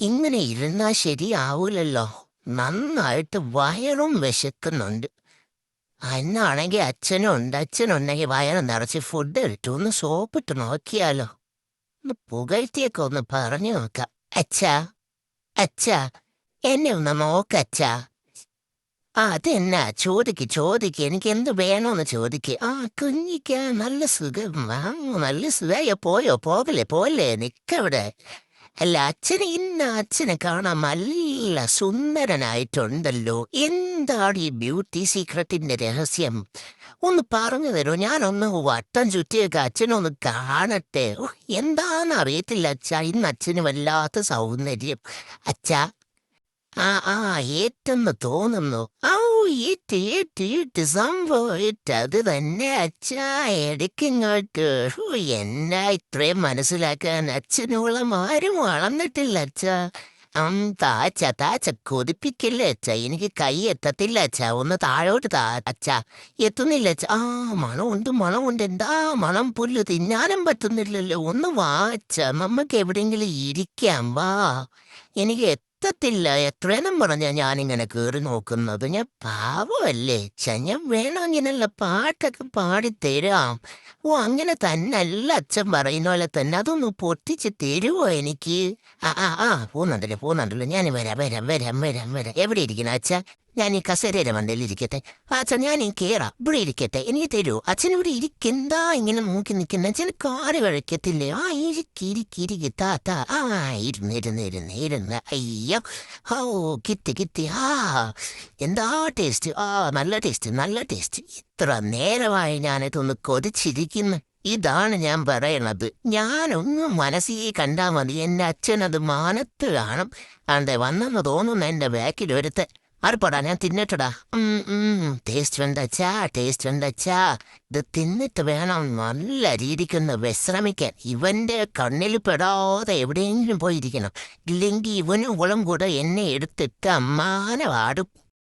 ഇങ്ങനെ ഇരുന്നാൽ ശരിയാവൂലല്ലോ. നന്നായിട്ട് വയറും വിശക്കുന്നുണ്ട്. അന്നാണെങ്കിൽ അച്ഛനും ഉണ്ട്. അച്ഛനുണ്ടെങ്കിൽ വയറ് നിറച്ച് ഫുഡ് ഇട്ടു ഒന്ന് സോപ്പിട്ട് നോക്കിയാലോ. ഒന്ന് പുകഴ്ത്തിയൊക്കെ ഒന്ന് പറഞ്ഞു നോക്കാം. അച്ഛാ അച്ഛാ എന്നെ ഒന്ന് നോക്കച്ഛാ ആ അതെന്നാ? ചോദിക്ക് ചോദിക്ക്. എനിക്ക് എന്ത് വേണോന്ന് ചോദിക്ക്. ആ കുഞ്ഞിക്ക് നല്ല സുഖം. ആ നല്ല സുഖമായ പോയോ? പോകലേ പോലെ നിക്കവിടെ. അല്ല അച്ഛനെ ഇന്ന് അച്ഛനെ കാണാൻ നല്ല സുന്ദരനായിട്ടുണ്ടല്ലോ. എന്താണ് ഈ ബ്യൂട്ടി സീക്രട്ടിന്റെ രഹസ്യം? ഒന്ന് പറഞ്ഞു തരൂ? ഞാനൊന്ന് വട്ടം ചുറ്റിയൊക്കെ അച്ഛനൊന്ന് കാണട്ടെ. ഓ, എന്താന്ന് അറിയത്തില്ല അച്ഛ. ഇന്ന് അച്ഛന് വല്ലാത്ത സൗന്ദര്യം. അച്ഛ ആ ആ ഏറ്റെന്ന് തോന്നുന്നു. ഔ ഈറ്റ് ഈറ്റ് അത് തന്നെ അച്ഛാ എടുക്കിങ്ങോട്ട് എന്നാ ഇത്രയും മനസ്സിലാക്കാൻ അച്ഛനോളം ആരും വളർന്നിട്ടില്ല അച്ഛാ. അം താച്ച താച്ച കൊതിപ്പിക്കില്ല അച്ഛ. എനിക്ക് കൈ എത്തത്തില്ല അച്ഛ. ഒന്ന് താഴോട്ട് താ അച്ഛ. എത്തുന്നില്ല അച്ഛ. ആ മണമുണ്ട് മണമുണ്ട്. എന്താ മണം പുല്ല് തിന്നാനും പറ്റുന്നില്ലല്ലോ. ഒന്ന് വാ അച്ഛ. നമ്മക്ക് എവിടെയെങ്കിലും ഇരിക്കാം. വാ. എനിക്ക് എത്തത്തില്ല എത്രയെന്നും പറഞ്ഞ ഞാനിങ്ങനെ കയറി നോക്കുന്നത്? ഞാൻ പാവമല്ലേ? ഞാൻ ഇങ്ങനെയുള്ള പാട്ടൊക്കെ പാടിത്തരാം. ഓ അങ്ങനെ തന്നല്ല അച്ഛൻ പറയുന്ന പോലെ തന്നെ അതൊന്ന് പൊട്ടിച്ച് തരുമോ എനിക്ക്? ആ ആ ആ പോകുന്നുണ്ടല്ലോ പോകുന്നുണ്ടല്ലോ. ഞാൻ വരാം വരാം വരാം വരാം വരാം. എവിടെ ഇരിക്കണം അച്ഛ? ഞാൻ ഈ കസേരയുടെ മണ്ടയിൽ ഇരിക്കട്ടെ ആ, അച്ഛ ഞാൻ ഈ കേറാം. ഇവിടെ ഇരിക്കട്ടെ എനിക്ക് തരൂ. അച്ഛൻ ഇവിടെ ഇരിക്കെന്താ ഇങ്ങനെ നോക്കി നിൽക്കുന്ന അച്ഛന് കാറ് കഴിക്കത്തില്ലേ ആ ഇരിക്കിരിക്കിരിക്കി താത്ത ആ ഇരുന്ന് ഇരുന്ന് ഇരുന്ന് ഇരുന്ന്. അയ്യോ. ഓ കിത്തി കിത്തി. ആ എന്താ ടേസ്റ്റ്? ആ നല്ല ടേസ്റ്റ് നല്ല ടേസ്റ്റ്. ഇത്ര നേരമായി ഞാനിതൊന്ന് കൊതിച്ചിരിക്കുന്നു. ഇതാണ് ഞാൻ പറയണത്. ഞാനൊന്നും മനസ്സിൽ കണ്ടാൽ മതി. എന്റെ അച്ഛനത് മാനത്ത് കാണും. അതെ വന്നെന്ന് തോന്നുന്നു എന്റെ ബാക്കിൽ ഒരുത്തെ ആർപ്പടാ ഞാൻ തിന്നിട്ടടാ ടേസ്റ്റ് വെന്തച്ചാ ടേസ്റ്റ് വെന്തച്ചാ ഇത് തിന്നിട്ട് വേണം നല്ല രീതിക്കൊന്ന് വിശ്രമിക്കാൻ ഇവന്റെ കണ്ണിൽ പെടാതെ എവിടെയെങ്കിലും പോയിരിക്കണം ഇല്ലെങ്കിൽ ഇവനും ഉളം കൂടെ എന്നെ എടുത്തിട്ട് അമ്മാനെ വാടും